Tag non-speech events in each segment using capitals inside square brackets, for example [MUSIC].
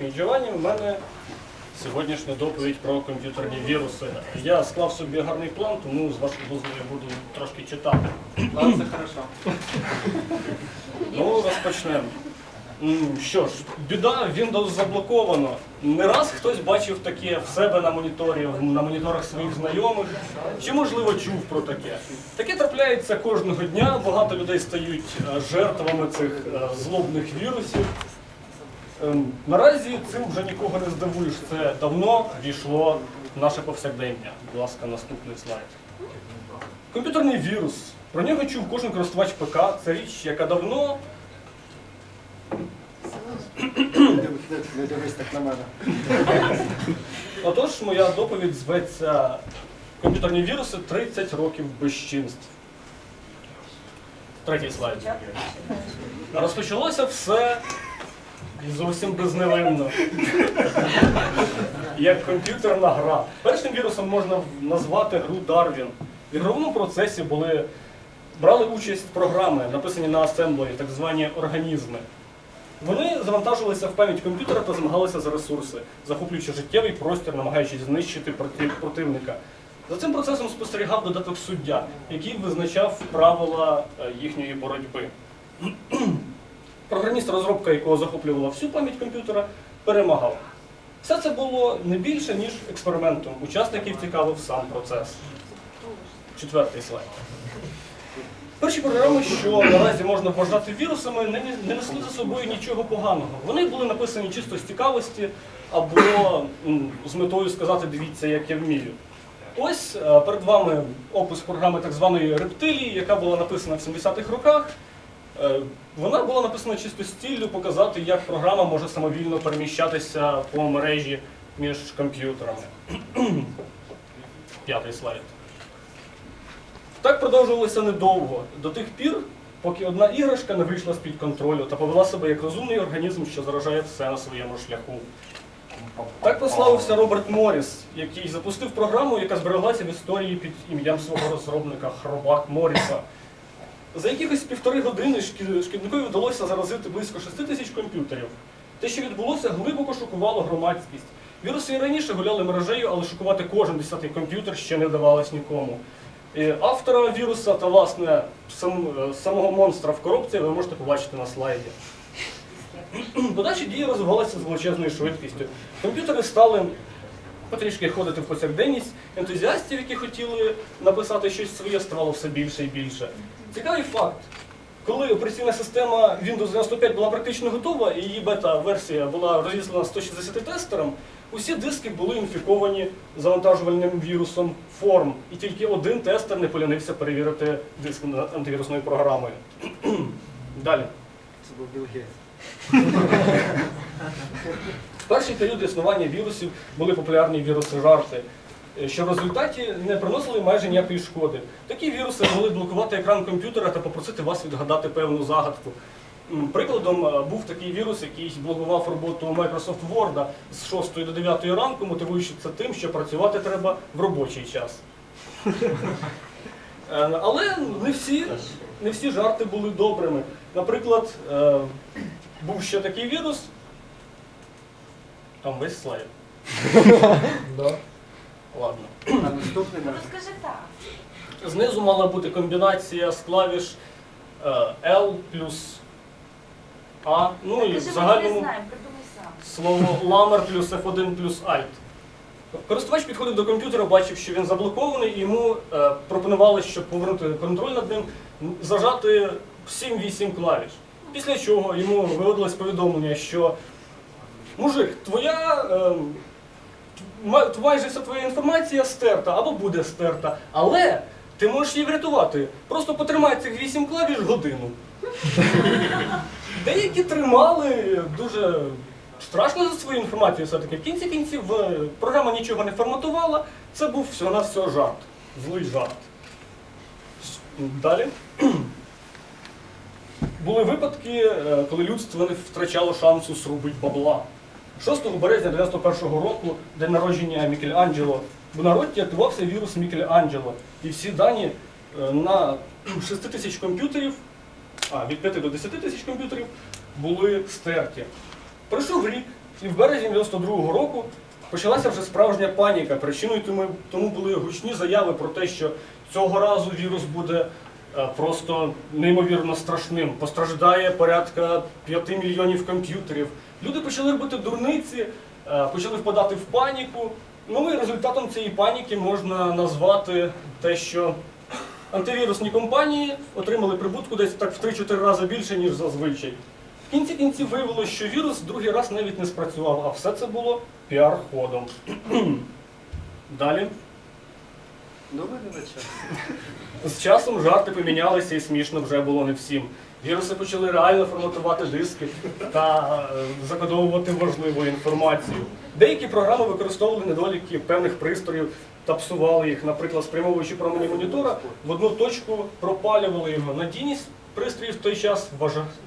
Мій Джованні. У мене сьогоднішня доповідь про комп'ютерні віруси. Я склав собі гарний план, тому з вашого дозволу я буду трошки читати. Ладно, це хорошо. Ну, розпочнемо. Що ж, біда, Windows заблоковано. Не раз хтось бачив таке в себе на моніторі, на моніторах своїх знайомих, чи, можливо, чув про таке. Таке трапляється кожного дня, багато людей стають е, жертвами цих е, злобних вірусів. Ем, Наразі цим вже нікого не здивуєш. Це давно війшло в наше повсякдення. Будь ласка, наступний слайд. Комп'ютерний вірус. Про нього чув кожен користувач ПК. Це річ, яка давно. Отож, моя доповідь зветься Комп'ютерні віруси 30 років безчинств. Третій слайд. Розпочалося все зовсім безневинно. Як комп'ютерна гра. Першим вірусом можна назвати гру Дарвін. В ігровому процесі були, брали участь програми, написані на асемблері, так звані організми. Вони завантажувалися в пам'ять комп'ютера та змагалися за ресурси, захоплюючи життєвий простір, намагаючись знищити проти- противника. За цим процесом спостерігав додаток суддя, який визначав правила е, їхньої боротьби. Програміст, розробка якого захоплювала всю пам'ять комп'ютера, перемагав. Все це було не більше, ніж експериментом. Учасників цікавив сам процес. Четвертий слайд. Перші програми, що наразі можна вважати вірусами, не, не несли за собою нічого поганого. Вони були написані чисто з цікавості або з метою сказати дивіться, як я вмію. Ось е, перед вами опис програми так званої рептилії, яка була написана в 70-х роках. Е, Вона була написана чисто з показати, як програма може самовільно переміщатися по мережі між комп'ютерами. [CLEARS THROAT] П'ятий слайд. Так продовжувалося недовго, до тих пір, поки одна іграшка не вийшла з-під контролю та повела себе як розумний організм, що заражає все на своєму шляху. Так прославився Роберт Моріс, який запустив програму, яка збереглася в історії під ім'ям свого розробника Хробак Моріса. За якихось півтори години шкі- шкідникові вдалося заразити близько 6 тисяч комп'ютерів. Те, що відбулося, глибоко шокувало громадськість. Віруси і раніше гуляли мережею, але шокувати кожен десятий комп'ютер ще не вдавалось нікому. Автора віруса та, власне, сам, е, самого монстра в коробці ви можете побачити на слайді. Подальші дії розвивалися з величезною швидкістю. Комп'ютери стали потрішки ходити в повсякденність. Ентузіастів, які хотіли написати щось своє, ставало все більше і більше. Цікавий факт. Коли операційна система Windows 95 була практично готова, і її бета-версія була розіслана 160 тестерам, усі диски були інфіковані завантажувальним вірусом форм, і тільки один тестер не полінився перевірити диск антивірусною програмою. [CLEARS THROAT] Далі. Це був Білл Гейтс. [LAUGHS] В перший період існування вірусів були популярні віруси-жарти, е, що в результаті не приносили майже ніякої шкоди. Такі віруси могли блокувати екран комп'ютера та попросити вас відгадати певну загадку. Прикладом е, був такий вірус, який блокував роботу Microsoft Word з 6 до 9 ранку, мотивуючи це тим, що працювати треба в робочий час. [LAUGHS] Е, Але не всі, не всі жарти були добрими. Наприклад, був ще такий вірус, там весь слайд. Ладно. А наступний Ну розкажи так. Знизу мала бути комбінація з клавіш е, L плюс А. Ну і в Кажи, ми не загальному знаємо, придумай сам. слово ламер плюс F1 плюс Alt. Користувач підходив до комп'ютера, бачив, що він заблокований, і йому е, пропонували, щоб повернути контроль над ним, м, зажати 7-8 клавіш. Після чого йому виводилось повідомлення, що мужик, твоя е, майже вся твоя інформація стерта або буде стерта, але ти можеш її врятувати. Просто потримай цих 8 клавіш годину. Деякі тримали дуже страшно за свою інформацію все-таки. В кінці кінців е, програма нічого не форматувала, це був всього-навсього жарт. Злий жарт. Далі. Були випадки, е, коли людство не втрачало шансу срубить бабла. 6 березня 91-го року, день народження Мікеланджело, в народі активувався вірус Мікеланджело. І всі дані е, на 6 тисяч комп'ютерів, а від 5 до 10 тисяч комп'ютерів були стерті. Пройшов рік, І в березні 92-го року почалася вже справжня паніка. Причиною тому, тому були гучні заяви про те, що цього разу вірус буде е, просто неймовірно страшним. Постраждає порядка 5 мільйонів комп'ютерів. Люди почали робити дурниці, е, почали впадати в паніку. Ну і результатом цієї паніки можна назвати те, що антивірусні компанії отримали прибутку десь так в 3-4 рази більше, ніж зазвичай. В кінці кінців виявилося, що вірус другий раз навіть не спрацював, а все це було піар-ходом. [CLEARS THROAT] Далі. На час. З часом жарти помінялися і смішно вже було не всім. Віруси почали реально форматувати диски та е, закодовувати важливу інформацію. Деякі програми використовували недоліки певних пристроїв та псували їх, наприклад, спрямовуючи промені монітора, в одну точку пропалювали його. Надійність пристроїв в той час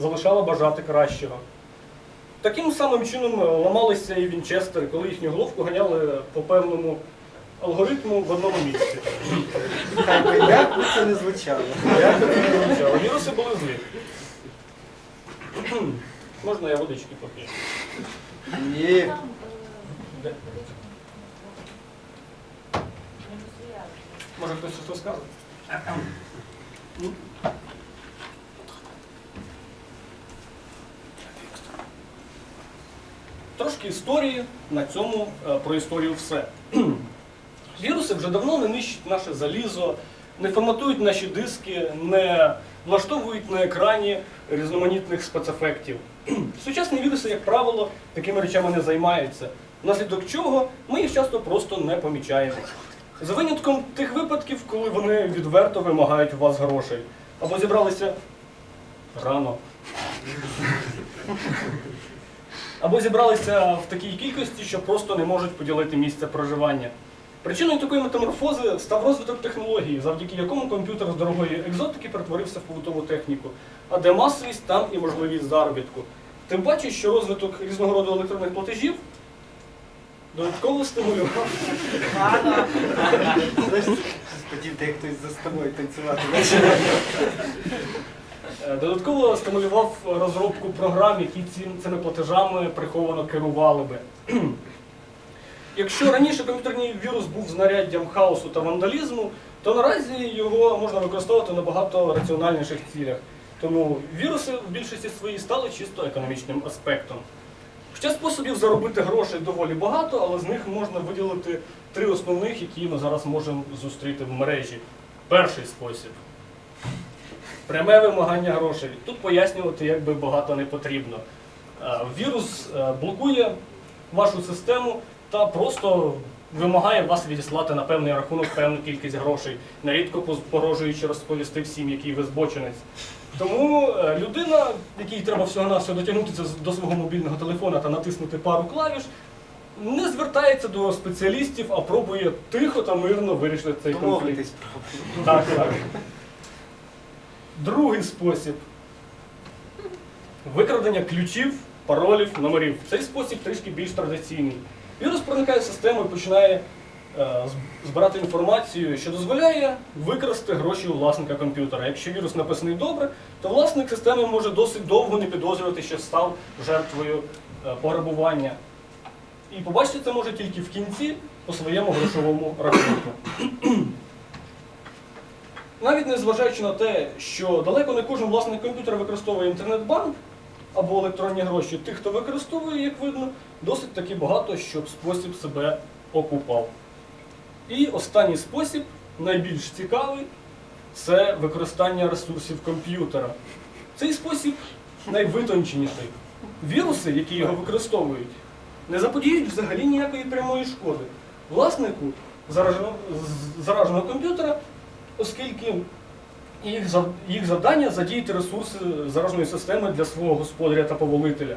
залишала бажати кращого. Таким самим чином е, ламалися і Вінчестери, коли їхню головку ганяли по певному алгоритму в одному місці. Як би це не звучало. Як це не звучало? Віруси були злі. Можна я водички поп'ю? Ні. Може хтось щось скаже? Трошки історії на цьому е, про історію все. Віруси вже давно не нищать наше залізо, не форматують наші диски, не влаштовують на екрані різноманітних спецефектів. [CLEARS THROAT] Сучасні віруси, як правило, такими речами не займаються, внаслідок чого ми їх часто просто не помічаємо. За винятком тих випадків, коли вони відверто вимагають у вас грошей. Або зібралися рано. Або зібралися в такій кількості, що просто не можуть поділити місце проживання. Причиною такої метаморфози став розвиток технології, завдяки якому комп'ютер з дорогої екзотики перетворився в побутову техніку, а де масовість, там і можливість заробітку. Тим паче, що розвиток різного роду електронних платежів додатково стимулював хотів де хтось за столою танцювати. Е, Додатково стимулював розробку програм, які цими платежами приховано керували би. Якщо раніше комп'ютерний вірус був знаряддям хаосу та вандалізму, то наразі його можна використовувати на багато раціональніших цілях. Тому віруси в більшості своїй стали чисто економічним аспектом. Хоча способів заробити грошей доволі багато, але з них можна виділити три основних, які ми зараз можемо зустріти в мережі. Перший спосіб пряме вимагання грошей. Тут пояснювати якби багато не потрібно. Е, Вірус е, блокує вашу систему та просто вимагає вас відіслати на певний рахунок певну кількість грошей, нерідко поз- погрожуючи розповісти всім, який ви збочинець. Тому е, людина, якій треба всього-навсього дотягнутися до свого мобільного телефона та натиснути пару клавіш, не звертається до спеціалістів, а пробує тихо та мирно вирішити цей конфлікт. [LAUGHS] Так, так. Другий спосіб викрадення ключів, паролів, номерів. Цей спосіб трішки більш традиційний. Вірус проникає в систему і починає е, збирати інформацію, що дозволяє викрасти гроші у власника комп'ютера. Якщо вірус написаний добре, то власник системи може досить довго не підозрювати, що став жертвою е, пограбування. І побачити це може тільки в кінці по своєму грошовому рахунку. Навіть незважаючи на те, що далеко не кожен власник комп'ютера використовує інтернет-банк або електронні гроші, тих, хто використовує, як видно, досить таки багато, щоб спосіб себе окупав. І останній спосіб, найбільш цікавий, це використання ресурсів комп'ютера. Цей спосіб найвитонченіший. Віруси, які його використовують, не заподіють взагалі ніякої прямої шкоди. Власнику зараженого, комп'ютера оскільки їх, їх завдання задіяти ресурси зараженої системи для свого господаря та повелителя.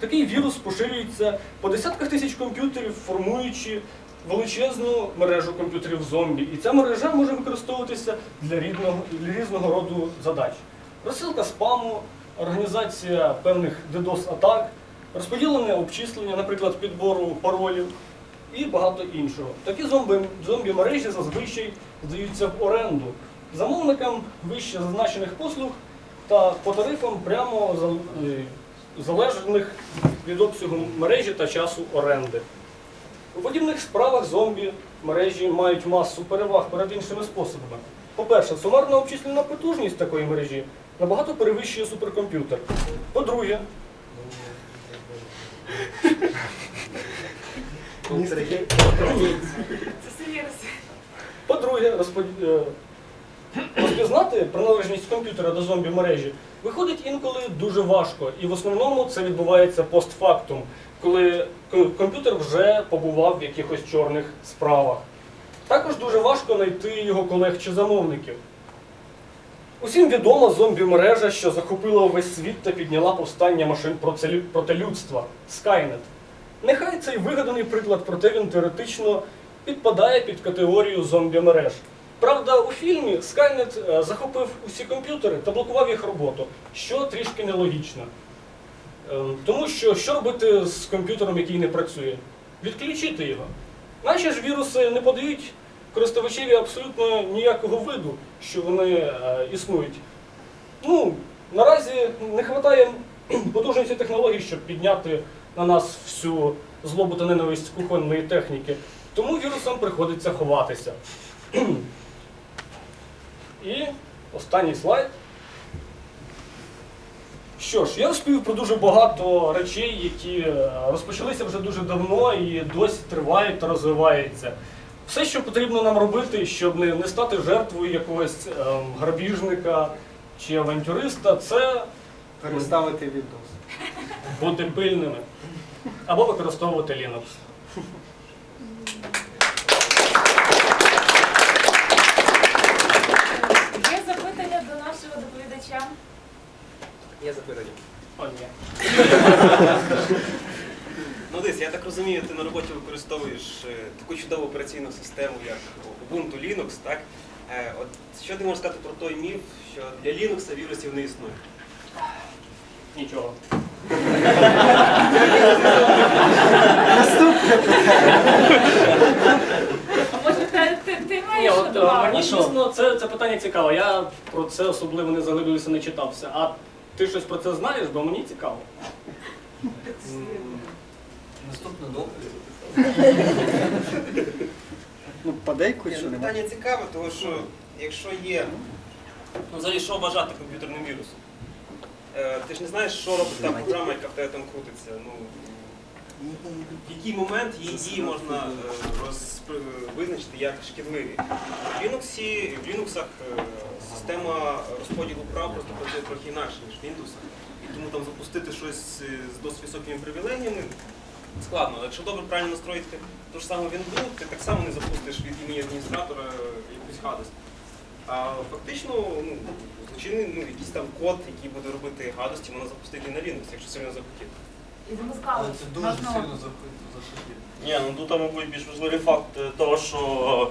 Такий вірус поширюється по десятках тисяч комп'ютерів, формуючи величезну мережу комп'ютерів зомбі. І ця мережа може використовуватися для, рідного, для різного роду задач. Розсилка спаму, організація певних DDoS-атак, розподілене обчислення, наприклад, підбору паролів і багато іншого. Такі зомбі, зомбі-мережі зазвичай здаються в оренду замовникам вище зазначених послуг та по тарифам прямо е, залежних від обсягу мережі та часу оренди. У подібних справах зомбі мережі мають масу переваг перед іншими способами. По-перше, сумарна обчислена потужність такої мережі набагато перевищує суперкомп'ютер. По-друге. По-друге, розпод- е, розпізнати приналежність комп'ютера до зомбі мережі виходить інколи дуже важко, і в основному це відбувається постфактум, коли комп'ютер вже побував в якихось чорних справах. Також дуже важко знайти його колег чи замовників. Усім відома зомбі-мережа, що захопила увесь світ та підняла повстання машин проти людства Skynet. Нехай цей вигаданий приклад, проте він теоретично підпадає під категорію зомбі-мереж. Правда, у фільмі Skynet е, захопив усі комп'ютери та блокував їх роботу, що трішки нелогічно. Ем, Тому що що робити з комп'ютером, який не працює? Відключити його. Наші ж віруси не подають користувачеві абсолютно ніякого виду, що вони е, існують. Ну, наразі не вистачає [CLEARS THROAT] потужності технологій, щоб підняти на нас всю злобу та ненависть кухонної техніки. Тому вірусам приходиться ховатися. [CLEARS THROAT] І останній слайд. Що ж, я розповів про дуже багато речей, які е, розпочалися вже дуже давно і досі тривають та розвиваються. Все, що потрібно нам робити, щоб не, не стати жертвою якогось ем, грабіжника чи авантюриста, це Переставити Windows. бути пильними або використовувати Linux. Є запитання до нашого доповідача. Є запитання. О, ні. [LAUGHS] Ну десь, я так розумію, ти на роботі використовуєш е, таку чудову операційну систему, як Ubuntu Linux, так? Е, От що ти можеш сказати про той міф, що для Linux вірусів не існує? Нічого. А може ти, ти, ти Ні, маєш от, е, мені дійсно це, це питання цікаве. Я про це особливо не заглибився, не читався. А ти щось про це знаєш, бо мені цікаво. Наступна доповідь. Ну, подейку що ну, питання цікаве, тому що якщо є. Ну, взагалі, що вважати комп'ютерним вірусом? Е, ти ж не знаєш, що робить та програма, яка в тебе там крутиться. Ну, в який момент її дії можна е, визначити як шкідливі. В Linux, в Linux е, система розподілу прав просто працює трохи інакше, ніж в Windows. І тому там запустити щось е, з досить високими привілеями складно. Але якщо добре правильно настроїти ту ж саму Windows, ти так само не запустиш від імені адміністратора якусь гадость. А фактично, ну, злочинний, ну, якийсь там код, який буде робити гадості, можна запустити на Linux, якщо сильно захотіти. І замискали. Але це дуже Можна- сильно захотів. Ні, ну тут, мабуть, більш важливий факт е, того, що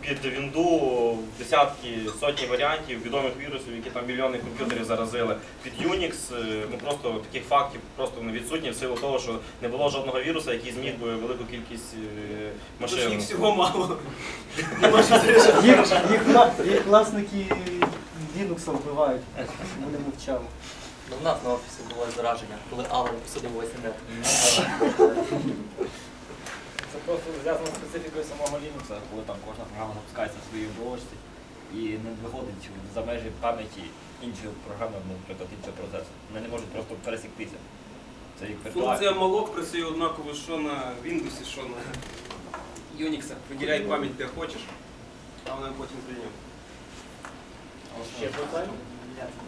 під Вінду десятки, сотні варіантів відомих вірусів, які там мільйони комп'ютерів заразили. Під Unix е, ну просто таких фактів просто не відсутні в силу того, що не було жодного віруса, який зміг би велику кількість е, Тож машин. їх всього мало. [LAUGHS] Заряджати. Їх, їх, вла- їх власники Linux вбивають. Вони мовчали. Ну, в нас на офісі було зараження, коли Алан посадив весь інет. Це просто зв'язано з специфікою самого Linux, коли там кожна програма запускається в своїй оболочці і не виходить за межі пам'яті іншої програми, наприклад, іншого процесу. Вони не можуть просто пересіктися. Це як Функція віртуальна. malloc працює однаково, що на Windows, що на Unix. Виділяй пам'ять де хочеш, а вона потім звільняє. Ще питання?